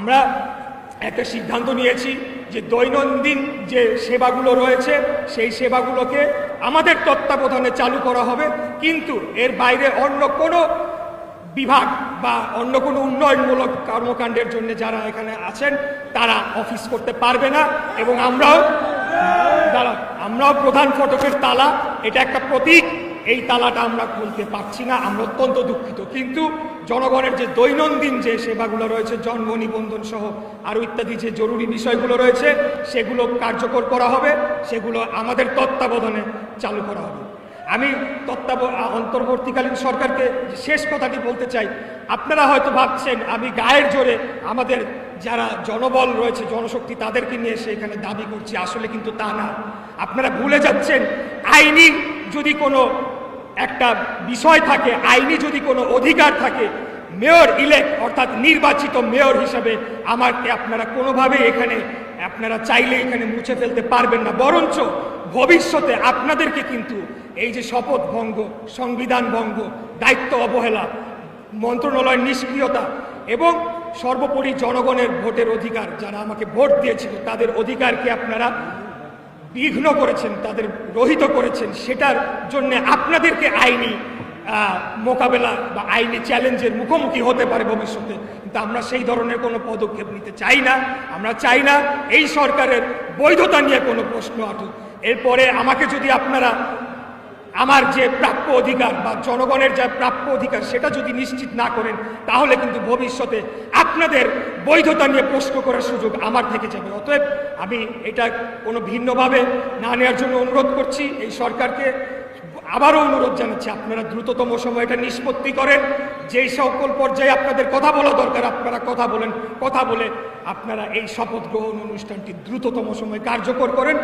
আমরা একটা সিদ্ধান্ত নিয়েছি যে দৈনন্দিন যে সেবাগুলো রয়েছে, সেই সেবাগুলোকে আমাদের তত্ত্বাবধানে চালু করা হবে। কিন্তু এর বাইরে অন্য কোনো বিভাগ বা অন্য কোনো উন্নয়নমূলক কর্মকাণ্ডের জন্য যারা এখানে আছেন, তারা অফিস করতে পারবে না এবং আমরাও আমরাও প্রধান ফটকের তালা, এটা একটা প্রতীক। এই তালাটা আমরা খুলতে পারছি না, আমরা অত্যন্ত দুঃখিত। কিন্তু জনগণের যে দৈনন্দিন যে সেবাগুলো রয়েছে, জন্ম, নিবন্ধন সহ আরও ইত্যাদি যে জরুরি বিষয়গুলো রয়েছে, সেগুলো কার্যকর করা হবে, সেগুলো আমাদের তত্ত্বাবধানে চালু করা হবে। আমি তত্ত্বাব অন্তর্বর্তীকালীন সরকারকে শেষ কথাটি বলতে চাই। আপনারা হয়তো ভাবছেন, আমি গায়ের জোরে আমাদের যারা জনবল রয়েছে, জনশক্তি, তাদেরকে নিয়ে এসে এখানে দাবি করছি, আসলে কিন্তু তা না। আপনারা ভুলে যাচ্ছেন, আইনি যদি কোনো একটা বিষয় থাকে, আইনি যদি কোনো অধিকার থাকে, মেয়র ইলেক্ট অর্থাৎ নির্বাচিত মেয়র হিসাবে আমাকে আপনারা কোনোভাবেই এখানে, আপনারা চাইলে এখানে মুছে ফেলতে পারবেন না। বরঞ্চ ভবিষ্যতে আপনাদেরকে কিন্তু এই যে শপথ ভঙ্গ, সংবিধান ভঙ্গ, দায়িত্ব অবহেলা, মন্ত্রণালয়ের নিষ্ক্রিয়তা এবং সর্বোপরি জনগণের ভোটের অধিকার, যারা আমাকে ভোট দিয়েছিল, তাদের অধিকারকে আপনারা বিঘ্ন করেছেন, তাদের রহিত করেছেন, সেটার জন্য আপনাদেরকে আইনি মোকাবেলা বা আইনি চ্যালেঞ্জের মুখোমুখি হতে পারে ভবিষ্যতে। কিন্তু আমরা সেই ধরনের কোনো পদক্ষেপ নিতে চাই না। আমরা চাই না এই সরকারের বৈধতা নিয়ে কোনো প্রশ্ন আটুক। এরপরে আমাকে যদি আপনারা আমার যে প্রাপ্য অধিকার বা জনগণের যা প্রাপ্য অধিকার সেটা যদি নিশ্চিত না করেন, তাহলে কিন্তু ভবিষ্যতে আপনাদের বৈধতা নিয়ে প্রশ্ন করার সুযোগ আমার থেকে যাবে। অতএব আমি এটা কোনো ভিন্নভাবে না নেওয়ার জন্য অনুরোধ করছি। এই সরকারকে আবারও অনুরোধ জানাচ্ছি, আপনারা দ্রুততম সময় এটা নিষ্পত্তি করেন। যেই সকল পর্যায়ে আপনাদের কথা বলা দরকার, আপনারা কথা বলেন। কথা বলে আপনারা এই শপথ গ্রহণ অনুষ্ঠানটি দ্রুততম সময় কার্যকর করেন।